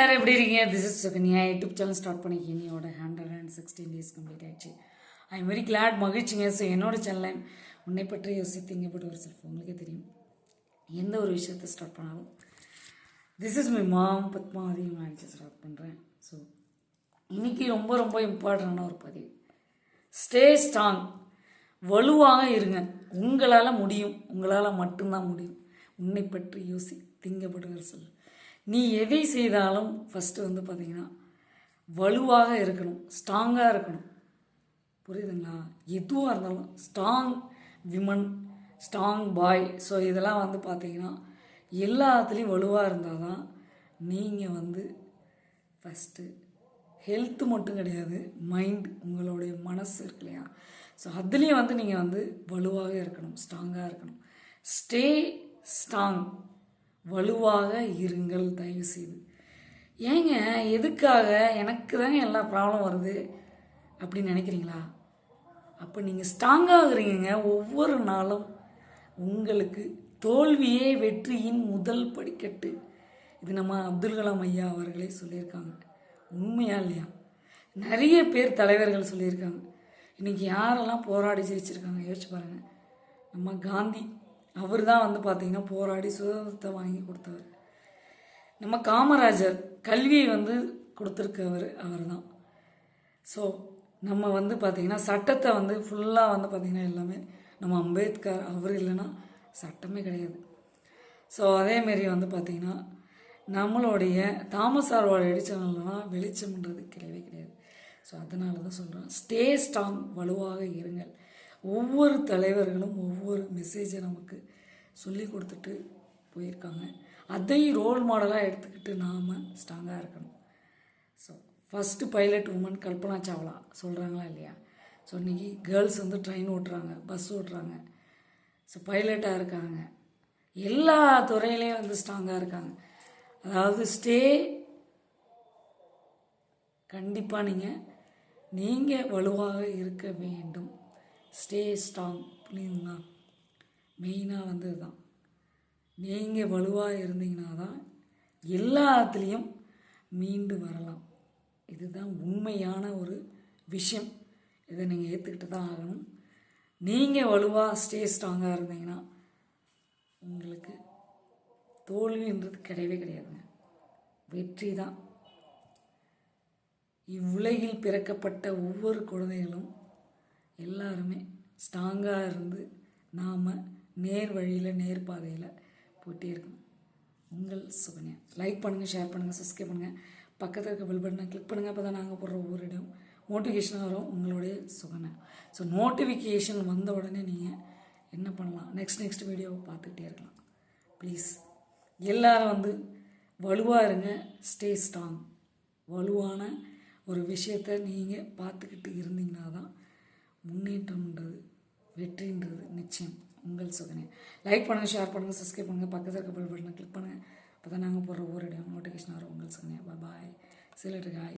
Sir எப்படி இருக்கீங்க? This is Sukanya YouTube channel start பண்ணி என்னோட hundred and sixteen days complete ஆயிடுச்சு. ஐ எம் வெரி கிளாட் மகிழ்ச்சிங்க. ஸோ என்னோட சேனலை உன்னை பற்றி யோசித்தீங்க பட் ஒரு செல்ஃப் உங்களுக்கே தெரியும். எந்த ஒரு விஷயத்தை ஸ்டார்ட் பண்ணாலும் this is my mom Padmavathi manage start பண்ணுறேன் ஸோ இன்னைக்கு ரொம்ப ரொம்ப இம்பார்ட்டண்டான ஒரு பதிவு. ஸ்டே ஸ்ட்ராங் வலுவாக இருங்க. உங்களால் முடியும். உங்களால் மட்டும்தான் முடியும். உன்னை பற்றி யோசி திங்கப்படுகிற சொல் நீ எதை செய்தாலும் ஃபஸ்ட்டு வந்து பார்த்தீங்கன்னா வலுவாக இருக்கணும் ஸ்ட்ராங்காக இருக்கணும். புரியுதுங்களா? எதுவாக இருந்தாலும் strong women strong boy so இதெல்லாம் வந்து பார்த்தீங்கன்னா எல்லாத்துலேயும் வலுவாக இருந்தால் தான் நீங்கள் வந்து ஃபஸ்ட்டு ஹெல்த்து மட்டும் கிடையாது மைண்ட் உங்களுடைய மனசு இருக்கு இல்லையா? ஸோ அதுலேயும் வந்து நீங்கள் வந்து வலுவாக இருக்கணும் ஸ்ட்ராங்காக இருக்கணும். ஸ்டே ஸ்ட்ராங் வலுவாக இருங்கள் தயவு செய்து ஏங்க எதுக்காக எனக்கு தாங்க எல்லா ப்ராப்ளம் வருது அப்படின்னு நினைக்கிறீங்களா? அப்போ நீங்கள் ஸ்ட்ராங்காகிறீங்க ஒவ்வொரு நாளும் உங்களுக்கு தோல்வியே வெற்றியின் முதல் படிக்கட்டு. இது நம்ம அப்துல் கலாம் ஐயா அவர்களே சொல்லியிருக்காங்க. உண்மையா இல்லையா? நிறைய பேர் தலைவர்கள் சொல்லியிருக்காங்க. இன்றைக்கி யாரெல்லாம் போராடி ஜெயிச்சிருக்காங்க யோசிச்சு பாருங்கள் நம்ம காந்தி அவர் தான் வந்து பார்த்திங்கன்னா போராடி சுதந்திரத்தை வாங்கி கொடுத்தவர். நம்ம காமராஜர் கல்வியை வந்து கொடுத்துருக்கவர் அவர் தான். ஸோ நம்ம வந்து பார்த்திங்கன்னா சட்டத்தை வந்து ஃபுல்லாக வந்து பார்த்திங்கன்னா எல்லாமே நம்ம அம்பேத்கர் அவர் இல்லைன்னா சட்டமே கிடையாது. ஸோ அதேமாரி வந்து பார்த்திங்கன்னா நம்மளுடைய தாமஸ் ஆர்வால் எடிச்சனல்னா வெளிச்சம்ன்றது கிடையவே கிடையாது. ஸோ அதனால தான் சொல்கிறேன் ஸ்டே ஸ்ட்ராங் வலுவாக இருங்கள். ஒவ்வொரு தலைவர்களும் ஒவ்வொரு மெசேஜை நமக்கு சொல்லி கொடுத்துட்டு போயிருக்காங்க. அதை ரோல் மாடலாக எடுத்துக்கிட்டு நாம் ஸ்ட்ராங்காக இருக்கணும். So first pilot woman Kalpana Chawla சொல்கிறாங்களா இல்லையா? ஸோ இன்றைக்கி கேர்ள்ஸ் வந்து ட்ரெயின் ஓட்டுறாங்க பஸ் ஓட்டுறாங்க. ஸோ பைலட்டாக இருக்காங்க. எல்லா துறையிலையும் வந்து ஸ்ட்ராங்காக இருக்காங்க. அதாவது ஸ்டே கண்டிப்பாக நீங்கள் நீங்கள் வலுவாக இருக்க வேண்டும். ஸ்டே ஸ்ட்ராங் புரியுதுங்களா? மெயினாக வந்து இதுதான் நீங்கள் வலுவாக இருந்தீங்கன்னா தான் எல்லாத்துலேயும் மீண்டு வரலாம். இதுதான் உண்மையான ஒரு விஷயம். இதை நீங்கள் ஏற்றுக்கிட்டு தான் ஆகணும் நீங்கள் வலுவாக ஸ்டே ஸ்ட்ராங்காக இருந்தீங்கன்னா உங்களுக்கு தோல்வின்றது கிடையவே கிடையாதுங்க. வெற்றி தான் இவ்வுலகில் பிறக்கப்பட்ட ஒவ்வொரு குழந்தைகளும் எல்லாருமே ஸ்ட்ராங்காக இருந்து நாம் நேர் வழியில் நேர் பாதையில் போயிட்டே இருக்கணும். உங்கள் சுகன்யா. லைக் பண்ணுங்கள் ஷேர் பண்ணுங்கள் சப்ஸ்கிரைப் பண்ணுங்கள் பக்கத்தில் இருக்க பெல் பட்டனை கிளிக் பண்ணுங்கள் அப்போ தான் நாங்கள் போடுற ஒவ்வொரு இடம் நோட்டிஃபிகேஷன் வரும் உங்களுடைய சுகன்யா. ஸோ நோட்டிஃபிகேஷன் வந்த உடனே நீங்கள் என்ன பண்ணலாம்? நெக்ஸ்ட் நெக்ஸ்ட் வீடியோவை பார்த்துக்கிட்டே இருக்கலாம். ப்ளீஸ் எல்லாரும் வந்து வலுவாக இருங்க. ஸ்டே ஸ்ட்ராங் வலுவான ஒரு விஷயத்தை நீங்கள் பார்த்துக்கிட்டு இருந்தீங்கன்னா தான் முன்னேற்றம்ன்றது வெற்றின்றது நிச்சயம். உங்கள் சுகனே லைக் பண்ணுங்கள் ஷேர் பண்ணுங்கள் சப்ஸ்கிரைப் பண்ணுங்கள் பக்கத்தில் இருக்க பெல் பட்டனை கிளிக் பண்ணுங்கள் அப்போ தான் நாங்கள் போடுற ஒவ்வொரு இடம் நோட்டிஃபிகேஷன் வரும். உங்கள் சுகனே பாய் சிலருக்கு